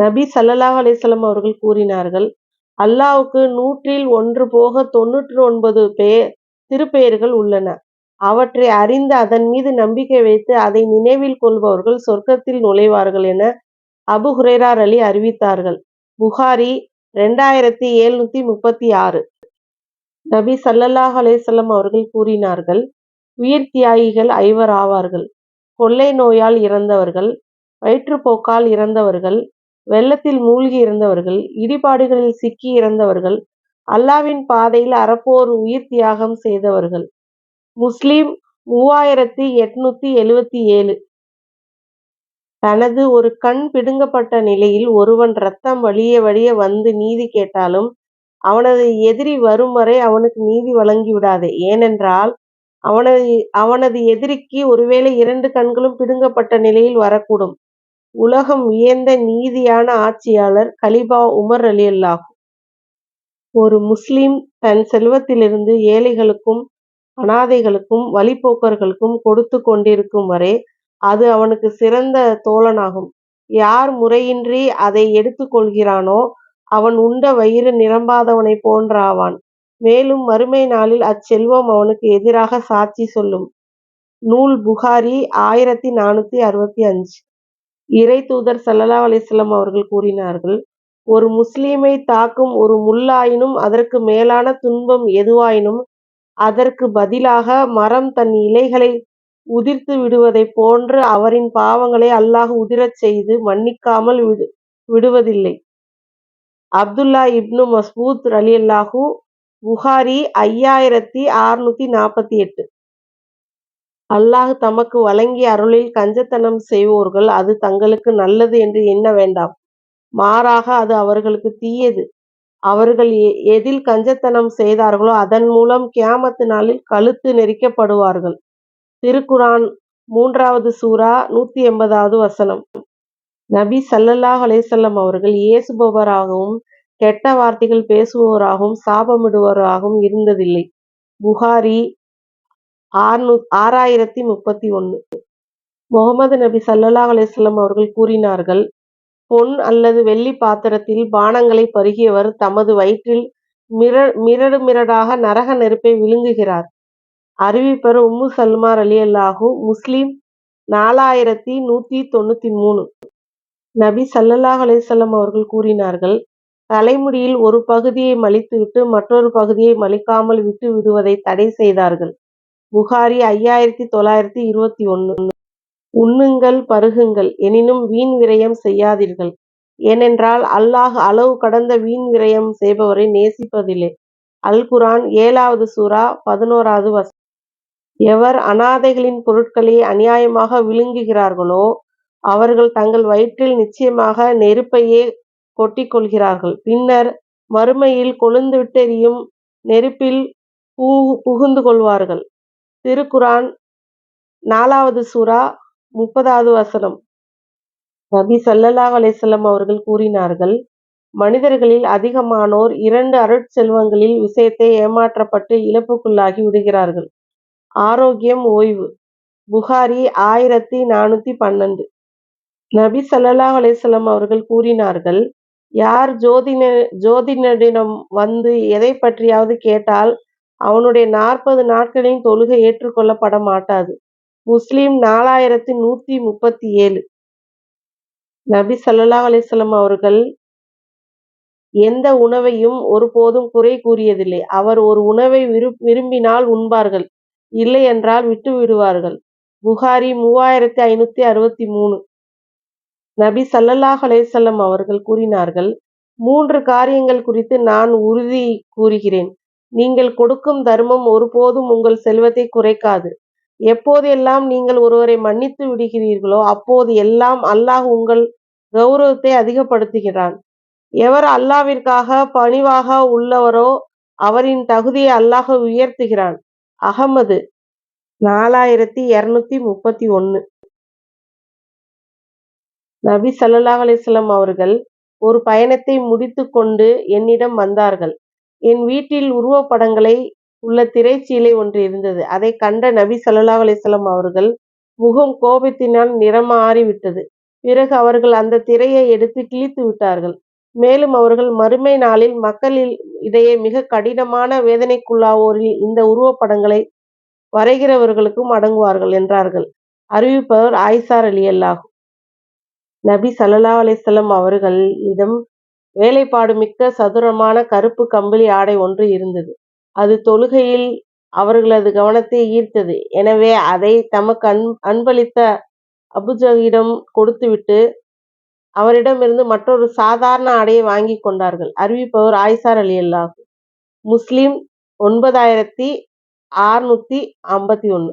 நபி சல்லல்லாஹ் அலிசல்லம் அவர்கள் கூறினார்கள் அல்லாவுக்கு நூற்றில் ஒன்று போக தொன்னூற்று ஒன்பது பேர் திருப்பெயர்கள் உள்ளன. அவற்றை அறிந்து அதன் மீது நம்பிக்கை வைத்து அதை நினைவில் கொள்பவர்கள் சொர்க்கத்தில் நுழைவார்கள் என அபு ஹுரேரார் அலி அறிவித்தார்கள். புகாரி எழுநூத்தி முப்பத்தி ஆறு நபி சல்லல்லாஹ் அலேசல்லம் அவர்கள் கூறினார்கள் உயிர் தியாகிகள் ஐவர் ஆவார்கள். கொள்ளை நோயால் இறந்தவர்கள், வயிற்றுப்போக்கால் இறந்தவர்கள், வெள்ளத்தில் மூழ்கி இருந்தவர்கள் இடிபாடுகளில் சிக்கி இறந்தவர்கள், அல்லாவின் பாதையில் அறப்போர் உயிர் தியாகம் செய்தவர்கள். முஸ்லிம் எட்நூத்தி எழுவத்தி ஏழு தனது ஒரு கண் பிடுங்கப்பட்ட நிலையில் ஒருவன் இரத்தம் வழிய வழிய வந்து நீதி கேட்டாலும் அவனது எதிரி வரும் வரை அவனுக்கு நீதி வழங்கிவிடாதே. ஏனென்றால் அவனது அவனது எதிரிக்கு ஒருவேளை இரண்டு கண்களும் பிடுங்கப்பட்ட நிலையில் வரக்கூடும். உலகம் வியந்த நீதியான ஆட்சியாளர் கலீபா உமர் ரலியல்லாஹு ஒரு முஸ்லிம் தன் செல்வத்திலிருந்து ஏழைகளுக்கும் அனாதைகளுக்கும் வழிப்போக்கர்களுக்கும் கொடுத்துக் கொண்டிருக்கும் வரை அது அவனுக்கு சிறந்த தோழனாகும். யார் முறையின்றி அதை எடுத்துக் கொள்கிறானோ அவன் உண்ட வயிறு நிரம்பாதவனைப் போன்றாவான். மேலும் மறுமை நாளில் அச்செல்வம் அவனுக்கு எதிராக சாட்சி சொல்லும். நூல் புகாரி ஆயிரத்தி நானூத்தி அறுபத்தி அஞ்சு இறை தூதர் அலைஹி அலிஸ்லாம் அவர்கள் கூறினார்கள் ஒரு முஸ்லீமை தாக்கும் ஒரு முள்ளாயினும் அதற்கு மேலான துன்பம் எதுவாயினும் அதற்கு பதிலாக மரம் தன் இலைகளை உதிர்த்து விடுவதைப் போன்று அவரின் பாவங்களை அல்லாஹ் உதிரச் செய்து மன்னிக்காமல் விடு விடுவதில்லை. அப்துல்லா இப்னு மஸ்பூத் அலி அல்லாஹூ புகாரி ஆறுநூத்தி நாற்பத்தி எட்டு அல்லாஹ் தமக்கு வழங்கிய அருளில் கஞ்சத்தனம் செய்வோர்கள் அது தங்களுக்கு நல்லது என்று எண்ண வேண்டாம். மாறாக அது அவர்களுக்கு தீயது. அவர்கள் எதில் கஞ்சத்தனம் செய்தார்களோ அதன் மூலம் கியாமத்து நாளில் கழுத்து நெரிக்கப்படுவார்கள். திருக்குரான் மூன்றாவது சூரா நூத்தி எண்பதாவது வசனம். நபி சல்லல்லாஹ் அலேசல்லம் அவர்கள் ஏசுபவராகவும் கெட்ட வார்த்தைகள் பேசுபவராகவும் சாபமிடுபவராகவும் இருந்ததில்லை. புகாரி ஆறுநூ ஆறாயிரத்தி முப்பத்தி ஒன்று முகமது நபி ஸல்லல்லாஹு அலிஸ்லம் அவர்கள் கூறினார்கள் பொன் அல்லது வெள்ளி பாத்திரத்தில் பானங்களை பருகியவர் தமது வயிற்றில் மிரடு மிரடாக நரக நெருப்பை விழுங்குகிறார். அறிவிப்பர் உம்மு சல்மார் அலி அல்லாஹு முஸ்லீம் நாலாயிரத்தி நூத்தி தொண்ணூத்தி மூணு நபி சல்லல்லாஹ் அலைஹி அவர்கள் கூறினார்கள் தலைமுடியில் ஒரு பகுதியை மலித்துவிட்டு மற்றொரு பகுதியை மலிக்காமல் விட்டு விடுவதை தடை செய்தார்கள். புகாரி ஐயாயிரத்தி தொள்ளாயிரத்தி இருபத்தி ஒன்று உண்ணுங்கள் பருகுங்கள் எனினும் வீண் விரயம் செய்யாதீர்கள். ஏனென்றால் அல்லாஹ் அளவு கடந்த வீண் விரயம் செய்பவரை நேசிப்பதில்லை. அல் குரான் ஏழாவது சூரா பதினோராவது வசனம். எவர் அனாதைகளின் பொருட்களை அநியாயமாக விழுங்குகிறார்களோ அவர்கள் தங்கள் வயிற்றில் நிச்சயமாக நெருப்பையே கொட்டிக்கொள்கிறார்கள் பின்னர் மறுமையில் கொழுந்து விட்டெறியும் நெருப்பில் புகுந்து கொள்வார்கள். திருக்குரான் நாலாவது சூரா முப்பதாவது வசனம். நபி ஸல்லல்லாஹு அலைஹி அவர்கள் கூறினார்கள் மனிதர்களில் அதிகமானோர் இரண்டு அருட்செல்வங்களில் விஷயத்தை ஏமாற்றப்பட்டு இழப்புக்குள்ளாகி விடுகிறார்கள். ஆரோக்கியம் ஓய்வு. புகாரி ஆயிரத்தி நானூத்தி பன்னெண்டு. நபி ஸல்லல்லாஹு அலைஹி அவர்கள் கூறினார்கள் யார் ஜோதின ஜோதிடனிடம் வந்து எதை பற்றியாவது கேட்டால் அவனுடைய நாற்பது நாட்களின் தொழுகை ஏற்றுக்கொள்ளப்பட மாட்டாது முஸ்லீம் நாலாயிரத்தி நூத்தி முப்பத்தி ஏழு நபி சல்லா அலைஹி அவர்கள் எந்த உணவையும் ஒருபோதும் குறை கூறியதில்லை. அவர் ஒரு உணவை விரும்பினால் உண்பார்கள் இல்லையென்றால் விட்டுவிடுவார்கள். புகாரி மூவாயிரத்தி ஐநூத்தி அறுபத்தி மூணு நபி சல்லல்லாஹ் அலேசல்லம் அவர்கள் கூறினார்கள் மூன்று காரியங்கள் குறித்து நான் உறுதி கூறுகிறேன். நீங்கள் கொடுக்கும் தர்மம் ஒருபோதும் உங்கள் செல்வத்தை குறைக்காது. எப்போதெல்லாம் நீங்கள் ஒருவரை மன்னித்து விடுகிறீர்களோ அப்போது எல்லாம் அல்லாஹ் உங்கள் கௌரவத்தை அதிகப்படுத்துகிறான். எவர் அல்லாவிற்காக பணிவாக உள்ளவரோ அவரின் தகுதியை அல்லாஹ் உயர்த்துகிறான். அகமது நாலாயிரத்தி இரநூத்தி முப்பத்தி ஒன்று நபி சல்லாஹ் அலிஸ்லாம் அவர்கள் ஒரு பயணத்தை முடித்துக் கொண்டு என்னிடம் வந்தார்கள். என் வீட்டில் உருவப்படங்களை உள்ள திரைச்சீலை ஒன்று இருந்தது. அதைக் கண்ட நபி சல்லா அலைஹி அவர்கள் முகம் கோபத்தினால் நிறமாறிவிட்டது. பிறகு அவர்கள் அந்த திரையை எடுத்து கிழித்து விட்டார்கள். மேலும் அவர்கள் மறுமை நாளில் மக்களில் இடையே மிக கடினமான வேதனைக்குள்ளாவோரில் இந்த உருவப்படங்களை வரைகிறவர்களுக்கும் அடங்குவார்கள் என்றார்கள். அறிவிப்பவர் ஆயிஷா ரலியல்லாஹு நபி ஸல்லல்லாஹு அவர்கள் இடம் வேலைப்பாடு வேலைப்பாடுமிக்க சதுரமான கருப்பு கம்பளி ஆடை ஒன்று இருந்தது. அது தொழுகையில் அவர்களது கவனத்தை ஈர்த்தது. எனவே அதை தமக்கு அன்பளித்த அபுஜகிடம் கொடுத்துவிட்டு, அவரிடமிருந்து மற்றொரு சாதாரண ஆடையை வாங்கிக் கொண்டார்கள். அறிவிப்பவர் ஆயிஷா ரலியல்லாஹு முஸ்லிம் ஆறுநூத்தி ஐம்பத்தி ஒன்று